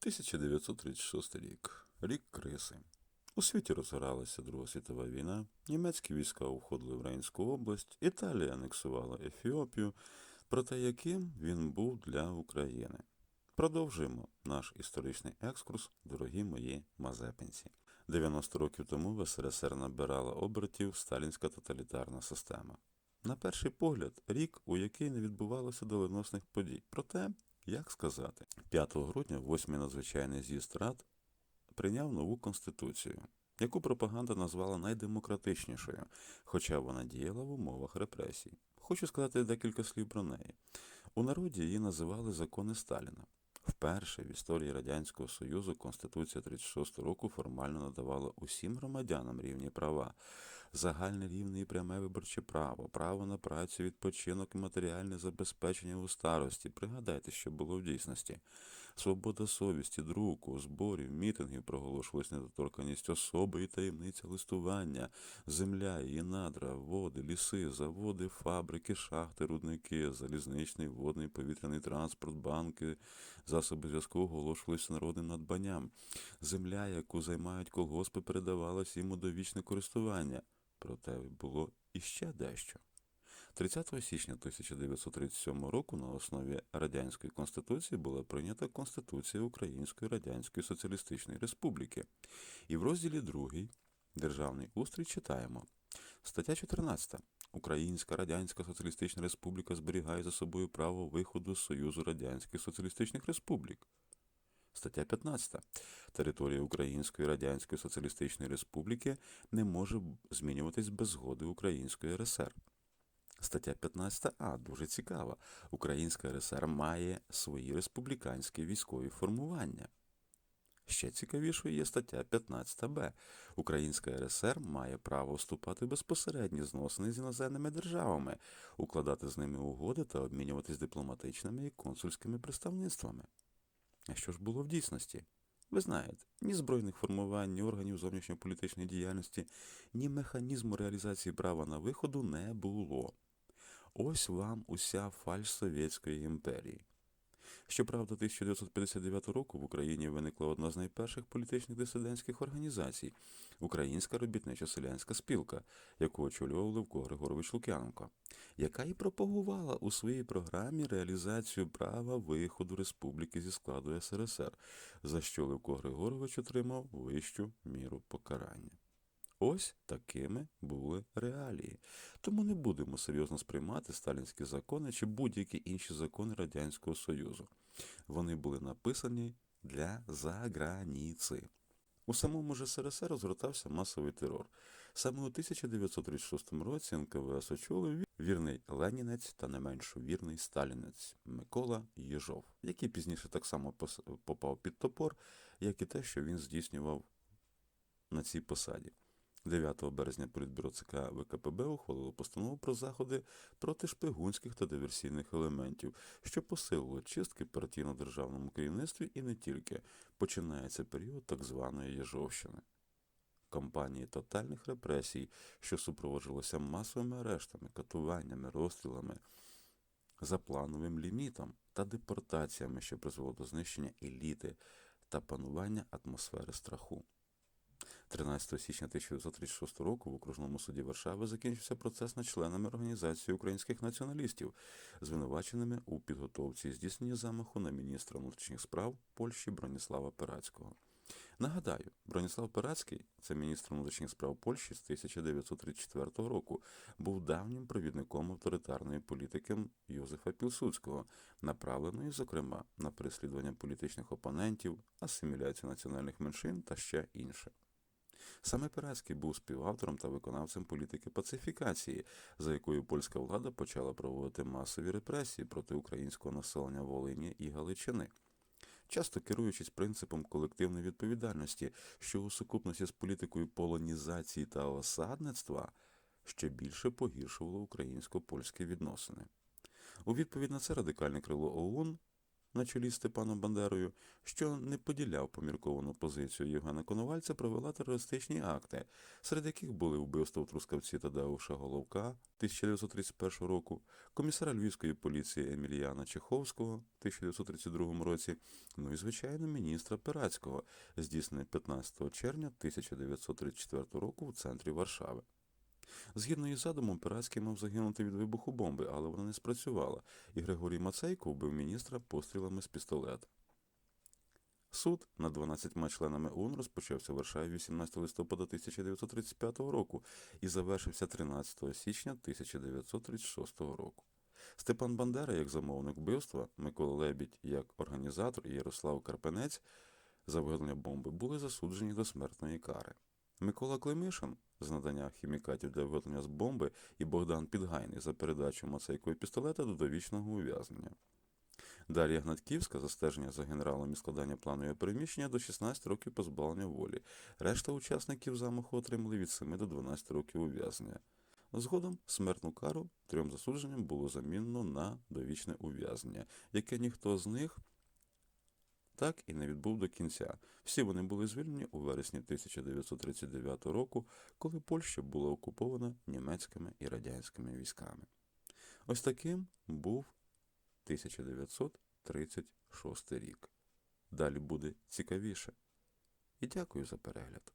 1936 рік. Рік криси. У світі розгоралася Друга світова війна, німецькі війська уходили в Рейнську область, Італія анексувала Ефіопію, проте яким він був для України. Продовжуємо наш історичний екскурс, дорогі мої мазепинці. 90 років тому в СРСР набирала обертів сталінська тоталітарна система. На перший погляд, рік, у який не відбувалося доленосних подій. Проте, як сказати, 5 грудня, 8 надзвичайний з'їзд рад прийняв нову конституцію, яку пропаганда назвала найдемократичнішою, хоча вона діяла в умовах репресій. Хочу сказати декілька слів про неї. У народі її називали закони Сталіна. Вперше в історії Радянського Союзу Конституція 36 року формально надавала усім громадянам рівні права, загальне рівне і пряме виборче право, право на працю, відпочинок і матеріальне забезпечення у старості. Пригадайте, що було в дійсності. Свобода совісті, друку, зборів, мітингів проголошувалась недоторканність особи і таємниця листування, земля, її надра, води, ліси, заводи, фабрики, шахти, рудники, залізничний, водний, повітряний транспорт, банки, засоби зв'язку оголошувалися народним надбанням. Земля, яку займають колгоспи, передавалася йому до вічне користування. Проте було іще дещо. 30 січня 1937 року на основі Радянської Конституції була прийнята Конституція Української Радянської Соціалістичної Республіки. І в розділі 2 Державний устрій читаємо. Стаття 14. Українська Радянська Соціалістична Республіка зберігає за собою право виходу з Союзу Радянських Соціалістичних Республік. Стаття 15. Територія Української Радянської Соціалістичної Республіки не може змінюватись без згоди Української РСР. Стаття 15а дуже цікава. Українська РСР має свої республіканські військові формування. Ще цікавішою є стаття 15б. Українська РСР має право вступати безпосередні зносини з іноземними державами, укладати з ними угоди та обмінюватись дипломатичними і консульськими представництвами. А що ж було в дійсності? Ви знаєте, ні збройних формувань, ні органів зовнішньополітичної діяльності, ні механізму реалізації права на виходу не було. Ось вам уся фальш Совєтської імперії. Щоправда, 1959 року в Україні виникла одна з найперших політичних дисидентських організацій Українська робітнича селянська спілка, яку очолював Левко Григорович Лук'яненко, яка і пропагувала у своїй програмі реалізацію права виходу республіки зі складу СРСР, за що Левко Григорович отримав вищу міру покарання. Ось такими були реалії. Тому не будемо серйозно сприймати сталінські закони чи будь-які інші закони Радянського Союзу. Вони були написані для заграниці. У самому ж СРСР розгортався масовий терор. Саме у 1936 році НКВС очолив вірний ленінець та не менш вірний сталінець Микола Єжов, який пізніше так само попав під топор, як і те, що він здійснював на цій посаді. 9 березня Політбюро ЦК ВКПБ ухвалило постанову про заходи проти шпигунських та диверсійних елементів, що посилило чистки партійно-державному керівництві і не тільки. Починається період так званої Єжовщини. Кампанії тотальних репресій, що супроводжувалися масовими арештами, катуваннями, розстрілами, за плановим лімітом та депортаціями, що призвело до знищення еліти та панування атмосфери страху. 13 січня 1936 року в окружному суді Варшави закінчився процес над членами Організації українських націоналістів, звинуваченими у підготовці і здійсненні замаху на міністра внутрішніх справ Польщі Броніслава Перацького. Нагадаю, Броніслав Перацький, це міністр внутрішніх справ Польщі з 1934 року, був давнім провідником авторитарної політики Йозефа Пілсудського, направленої, зокрема, на переслідування політичних опонентів, асиміляцію національних меншин та ще інше. Саме Перецький був співавтором та виконавцем політики пацифікації, за якою польська влада почала проводити масові репресії проти українського населення Волині і Галичини. Часто керуючись принципом колективної відповідальності, що у сукупності з політикою полонізації та осадництва ще більше погіршувало українсько-польські відносини. У відповідь на це радикальне крило ОУН на чолі з Степаном Бандерою, що не поділяв помірковану позицію Євгена Коновальця, провела терористичні акти, серед яких були вбивство в Трускавці Тадеуша Головка 1931 року, комісара Львівської поліції Еміліяна Чеховського в 1932 році, ну і, звичайно, міністра Пирацького, здійснене 15 червня 1934 року в центрі Варшави. Згідно із задумом, Пирацький мав загинути від вибуху бомби, але вона не спрацювала, і Григорій Мацейко вбив міністра пострілами з пістолета. Суд над 12 членами ОУН розпочався в Варшаві 18 листопада 1935 року і завершився 13 січня 1936 року. Степан Бандера як замовник вбивства, Микола Лебідь як організатор і Ярослав Карпенець за виготовлення бомби були засуджені до смертної кари. Микола Климишин з надання хімікатів для виготовлення з бомби і Богдан Підгайний за передачу Мацейкові пістолета до довічного ув'язнення. Дар'я Гнатківська за стеження за генералом і складання плану його переміщення до 16 років позбавлення волі. Решта учасників замаху отримали від 7 до 12 років ув'язнення. Згодом смертну кару трьом засудженням було замінено на довічне ув'язнення, яке ніхто з них так і не відбув до кінця. Всі вони були звільнені у вересні 1939 року, коли Польща була окупована німецькими і радянськими військами. Ось таким був 1936 рік. Далі буде цікавіше. І дякую за перегляд.